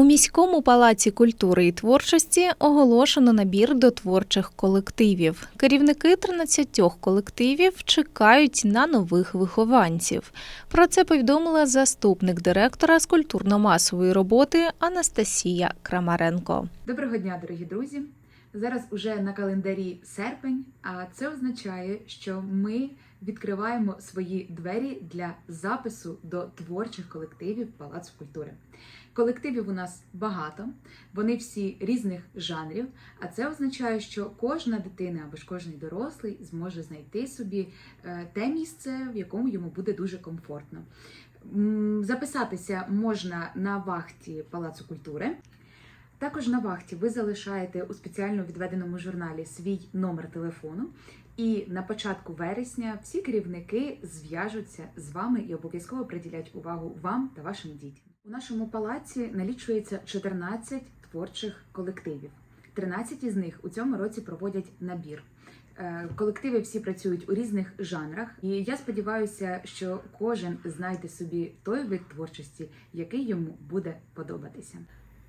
У міському палаці культури і творчості оголошено набір до творчих колективів. Керівники 13 колективів чекають на нових вихованців. Про це повідомила заступник директора з культурно-масової роботи Анастасія Крамаренко. Доброго дня, дорогі друзі! Зараз уже на календарі серпень, а це означає, що ми відкриваємо свої двері для запису до творчих колективів Палацу культури. Колективів у нас багато, вони всі різних жанрів, а це означає, що кожна дитина або ж кожен дорослий зможе знайти собі е, те місце, в якому йому буде дуже комфортно. Записатися можна на вахті Палацу культури. Також на вахті ви залишаєте у спеціально відведеному журналі свій номер телефону, і на початку вересня всі керівники зв'яжуться з вами і обов'язково приділять увагу вам та вашим дітям. У нашому палаці налічується 14 творчих колективів. 13 із них у цьому році проводять набір. Е, Колективи всі працюють у різних жанрах, і я сподіваюся, що кожен знайде собі той вид творчості, який йому буде подобатися.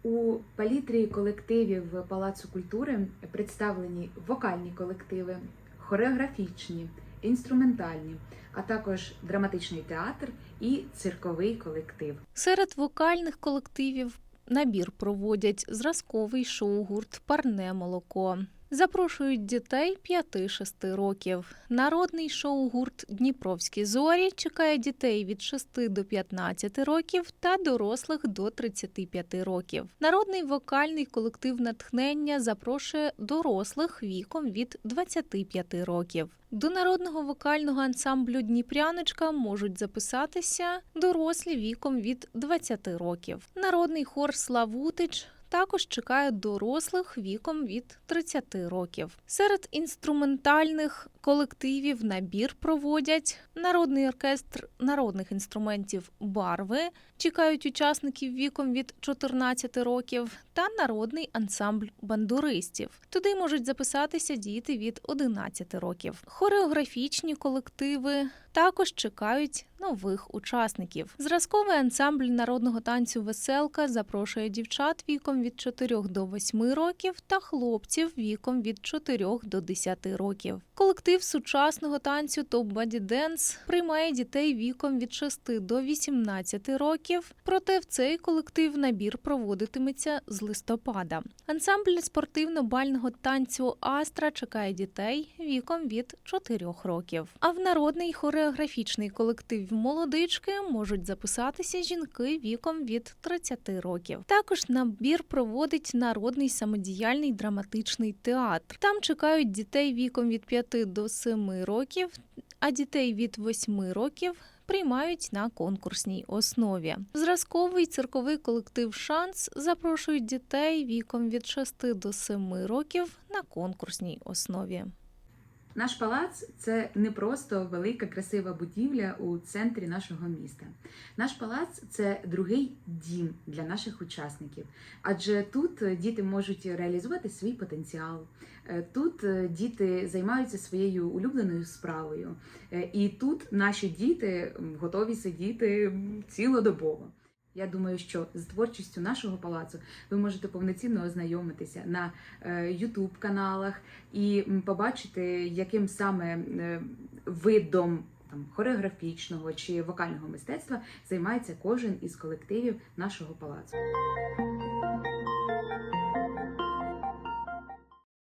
У палітрі колективів Палацу культури представлені вокальні колективи, хореографічні, інструментальні, а також драматичний театр і цирковий колектив. Серед вокальних колективів набір проводять зразковий шоу-гурт Парне молоко. Запрошують дітей 5-6 років. Народний шоу-гурт Дніпровські зорі чекає дітей від 6 до 15 років та дорослих до 35 років. Народний вокальний колектив натхнення запрошує дорослих віком від 25 років. До народного вокального ансамблю Дніпряночка можуть записатися дорослі віком від 20 років. Народний хор Славутич також чекає дорослих віком від 30 років. Серед інструментальних колективів набір проводять народний оркестр народних інструментів Барви. Чекають учасників віком від 14 років та народний ансамбль бандуристів. Туди можуть записатися діти від 11 років. Хореографічні колективи також чекають нових учасників. Зразковий ансамбль народного танцю Веселка запрошує дівчат віком від 4 до 8 років та хлопців віком від 4 до 10 років. Колектив сучасного танцю Top Body Dance приймає дітей віком від 6 до 18 років. Проте в цей колектив набір проводитиметься з листопада. Ансамбль спортивно-бального танцю Астра чекає дітей віком від 4 років. А в народний хореографічний колектив молодички можуть записатися жінки віком від 30 років. Також набір проводить народний самодіяльний драматичний театр. Там чекають дітей віком від 5 до 7 років, а дітей від 8 років. Приймають на конкурсній основі. Зразковий цирковий колектив Шанс запрошують дітей віком від 6 до 7 років на конкурсній основі. Наш палац це не просто велика красива будівля у центрі нашого міста. Наш палац це другий дім для наших учасників, адже тут діти можуть реалізувати свій потенціал. Е, Тут е, діти займаються своєю улюбленою справою, Е, і тут наші діти готові сидіти цілодобово. Я думаю, що з творчістю нашого палацу ви можете повноцінно ознайомитися на youtube каналах і побачити, яким саме е, видом там хореографічного чи вокального мистецтва займається кожен із колективів нашого палацу.